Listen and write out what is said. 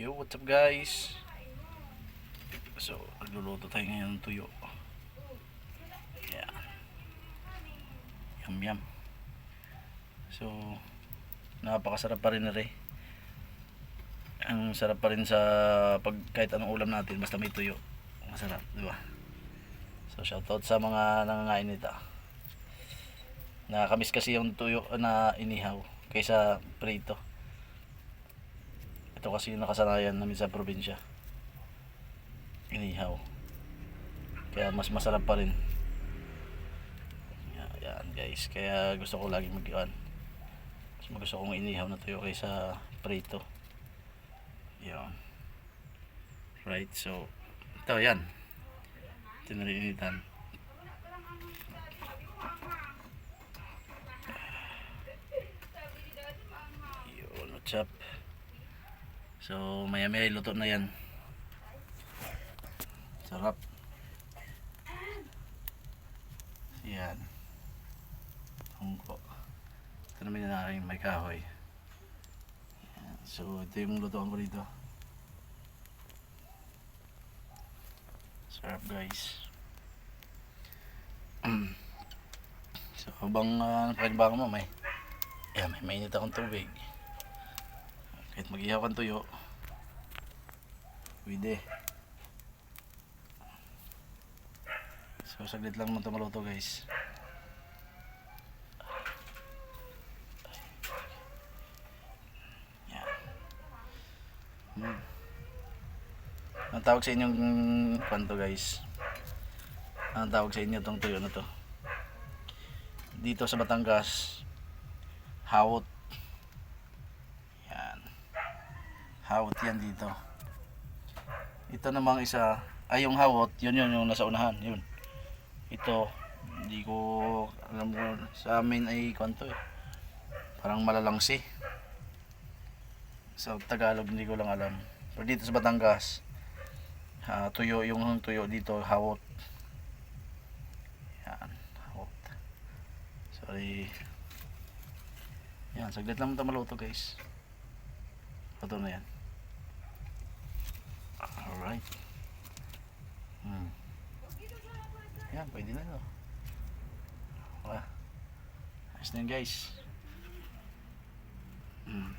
Yo, what's up guys? So, nagluluto tayo ngayon ng tuyo. Yeah. Yum yum. So, napakasarap pa rin na rin. Ang sarap pa rin sa pag kahit anong ulam natin basta may tuyo. Masarap, di ba? So, shoutout sa mga nangangain nito. Nakakamiss kasi yung tuyo na inihaw kaysa prito. Ito kasi yung nakasanayan namin sa probinsya. Inihaw. Kaya mas masarap pa rin. Yan, guys. Kaya gusto ko lagi mag Mas gusto kong inihaw na tuyo kaysa prito. Yan. Right, so ito yan. Ito na rin initan. Yun? So, maya maya luto na yan. Sarap. Yan. Tungko. Ito naman yung aking may kahoy. Yan. So, ito yung lutoan ko dito. Sarap guys. so, habang uh, pagbago mo, may, yan, may mainit akong tubig. Kahit mag-ihaw kang tuyo, pwede. So, saglit lang naman ito maluto guys. Yan. Hmm. Ang tawag sa inyong kwanto guys. Ang tawag sa inyo tong tuyo na to. Dito sa Batangas, hawot. Hawot yan dito. Ito namang isa, ay yung hawot, yun yun yung nasa unahan, yun. Ito, hindi ko alam ko sa amin ay kwanto eh. Parang malalangsi. Sa Tagalog hindi ko lang alam. Pero dito sa Batangas, ah, tuyo yung tuyo dito, hawot. Yan, hawot. Sorry. Yan, saglit lang ito maluto guys. Luto na yan. Alright. Hmm. Yan, pwede na to. Wala. Ayos na yun guys. Hmm.